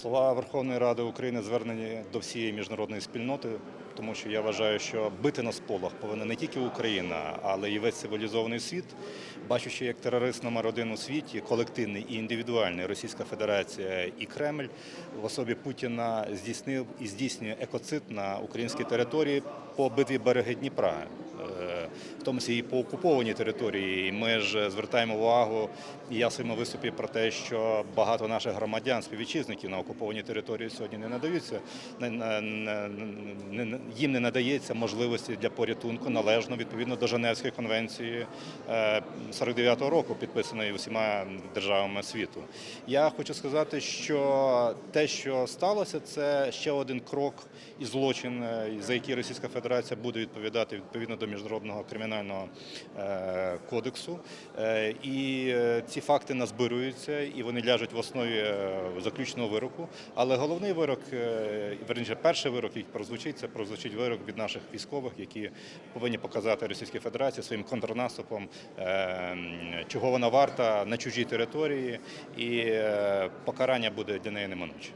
Слова Верховної Ради України звернені до всієї міжнародної спільноти, тому що я вважаю, що бити на сполох повинна не тільки Україна, але й весь цивілізований світ, бачучи, як терорист номер один у світі, колективний і індивідуальний Російська Федерація і Кремль в особі Путіна здійснив і здійснює екоцид на українській території по обидві береги Дніпра. Е, тому числі і по окупованій території. І Ми ж звертаємо увагу, і я в своєму виступі про те, що багато наших громадян, співвітчизників на окупованій території сьогодні не надаються, їм не надається можливості для порятунку належно відповідно до Женевської конвенції е, 49-го року, підписаної усіма державами світу. Я хочу сказати, що те, що сталося, це ще один крок і злочин, е, за який Російська Федерація буде відповідати відповідно до міжнародного кримінального е, кодексу. Е, І е, ці факти назбируються і вони ляжуть в основі заключного вироку. Але головний вирок, верніше, перший вирок, який прозвучить, це прозвучить вирок від наших військових, які повинні показати Російській Федерації своїм контрнаступом, чого вона варта на чужій території, і покарання буде для неї неминуче.